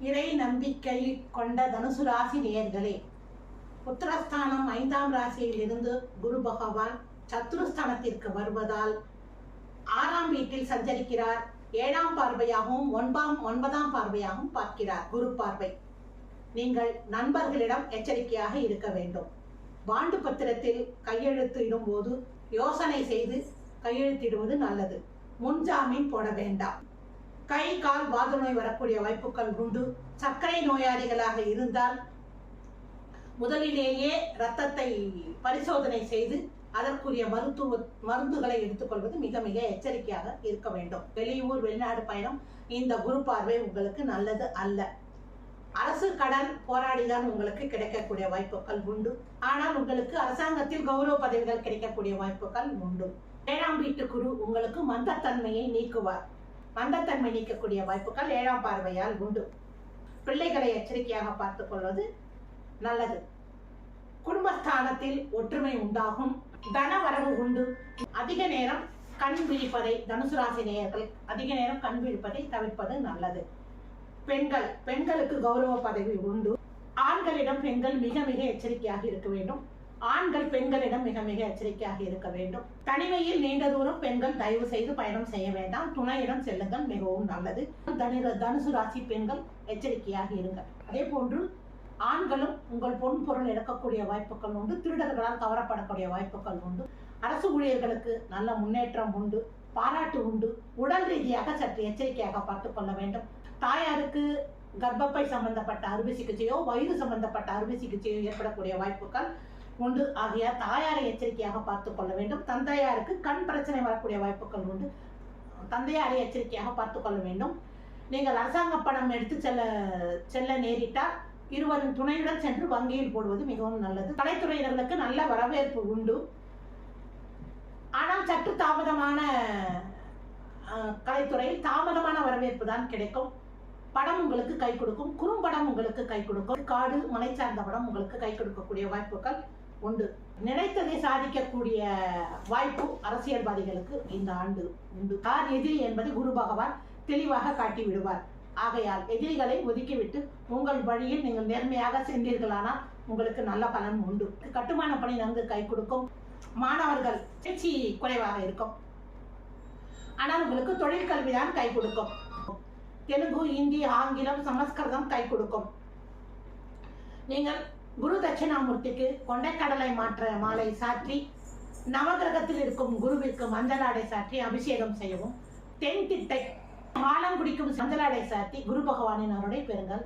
இறை நம்பிக்கை கொண்ட தனுசு ராசி நேயர்களே உத்தரஸ்தானம் ஐந்தாம் ராசியில் இருந்து குரு பகவான் சத்துருஸ்தானத்திற்கு வருவதால் ஆறாம் வீட்டில் சஞ்சரிக்கிறார். ஏழாம் பார்வையாகவும் ஒன்பாம் ஒன்பதாம் பார்வையாகவும் பார்க்கிறார் குரு பார்வை. நீங்கள் நண்பர்களிடம் எச்சரிக்கையாக இருக்க வேண்டும். பாண்டு பத்திரத்தில் கையெழுத்திடும் போது யோசனை செய்து கையெழுத்திடுவது நல்லது. முன்ஜாமீன் போட வேண்டாம். கை கால் வாத நோய் வரக்கூடிய வாய்ப்புகள் உண்டு. சர்க்கரை நோயாளிகளாக இருந்தால் முதலிலேயே ரத்தத்தை பரிசோதனை செய்து அதற்குரிய மருத்துவ மருந்துகளை எடுத்துக்கொள்வது மிக மிக எச்சரிக்கையாக இருக்க வேண்டும். வெளியூர் வெளிநாடு பயணம் இந்த குரு பார்வை உங்களுக்கு நல்லது அல்ல. அரசு கடன் போராடிதான் உங்களுக்கு கிடைக்கக்கூடிய வாய்ப்புகள் உண்டு. ஆனால் உங்களுக்கு அரசாங்கத்தில் கௌரவ பதவிகள் கிடைக்கக்கூடிய வாய்ப்புகள் உண்டு. ஏழாம் வீட்டு குரு உங்களுக்கு மந்தத்தன்மையை நீக்குவார். மந்தத்தன்மை நீக்கக்கூடிய வாய்ப்புகள் ஏழாம் பார்வையால் உண்டு. பிள்ளைகளை எச்சரிக்கையாக பார்த்துக் கொள்வது நல்லது. குடும்பஸ்தானத்தில் ஒற்றுமை உண்டாகும். தன வரவு உண்டு. அதிக நேரம் கண் விழிப்பதை தனுசு ராசி நேயர்கள் அதிக நேரம் கண் விழிப்பதை தவிர்ப்பது நல்லது. பெண்கள் பெண்களுக்கு கௌரவ பதவி உண்டு. ஆண்களிடம் பெண்கள் மிக மிக எச்சரிக்கையாக இருக்க வேண்டும். ஆண்கள் பெண்களிடம் மிக மிக எச்சரிக்கையாக இருக்க வேண்டும். தனிமையில் நீண்ட தூரம் பெண்கள் தயவு செய்து பயணம் செய்ய வேண்டாம். துணையிடம் செல்லுங்கள் மிகவும் நல்லது. தனு தனுசு ராசி பெண்கள் எச்சரிக்கையாக இருங்கள். அதே போன்று ஆண்களும் உங்கள் பொன் பொருள் இழக்கக்கூடிய வாய்ப்புகள் உண்டு. திருடர்களால் கவரப்படக்கூடிய வாய்ப்புகள் உண்டு. அரசு ஊழியர்களுக்கு நல்ல முன்னேற்றம் உண்டு. பாராட்டு உண்டு. உடல் ரீதியாக சற்று எச்சரிக்கையாக பார்த்துக் கொள்ள வேண்டும். தாயாருக்கு கர்ப்பப்பை சம்பந்தப்பட்ட அறுவை சிகிச்சையோ வயிறு சம்பந்தப்பட்ட அறுவை சிகிச்சையோ ஏற்படக்கூடிய வாய்ப்புகள் உண்டு ஆகிய தாயாரை எச்சரிக்கையாக பார்த்துக் கொள்ள வேண்டும். தந்தையாருக்கு கண் பிரச்சனை வரக்கூடிய வாய்ப்புகள் உண்டு. தந்தையாரை எச்சரிக்கையாக பார்த்துக் கொள்ள வேண்டும். நீங்கள் அரசாங்க பணம் எடுத்து செல்ல செல்ல நேரிட்டால் இருவரின் துணையுடன் சென்று வங்கியில் போடுவது மிகவும் நல்லது. கலைத்துறையினர்களுக்கு நல்ல வரவேற்பு உண்டு. ஆனால் சற்று தாமதமான கலைத்துறையில் தாமதமான வரவேற்பு தான் கிடைக்கும். படம் உங்களுக்கு கை கொடுக்கும். குறும்படம் உங்களுக்கு கை கொடுக்கும். காடு மலை சார்ந்த படம் உங்களுக்கு கை கொடுக்கக்கூடிய வாய்ப்புகள் உண்டு நினைத்ததை சாதிக்கக்கூடிய வாய்ப்பு அரசியல்வாதிகளுக்கு இந்த ஆண்டு உண்டு. யார் எதிரி என்பதை குரு பகவான் தெளிவாக காட்டி விடுவார். ஆகையால் எதிரிகளை ஒதுக்கிவிட்டு உங்கள் வழியில் நீங்கள் நேர்மையாக சென்றீர்களானால் உங்களுக்கு நல்ல பலன் உண்டு. கட்டுமான பணி நன்கு கை கொடுக்கும் மாணவர்கள் தேர்ச்சி குறைவாக இருக்கும். ஆனால் உங்களுக்கு தொழில் கல்விதான் கை கொடுக்கும். தெலுங்கு இந்தி ஆங்கிலம் சமஸ்கிருதம் கை கொடுக்கும். நீங்கள் குரு தட்சிணாமூர்த்திக்கு கொண்டைக்கடலை மாற்ற மாலை சாற்றி நவகிரகத்தில் இருக்கும் குருவிற்கு மஞ்சளாடை சாற்றி அபிஷேகம் செய்யவும். தென் திட்டை ஆலம் குடிக்கும் மஞ்சளாடை சாத்தி குரு பகவானின் அருளை பெறுங்கள்.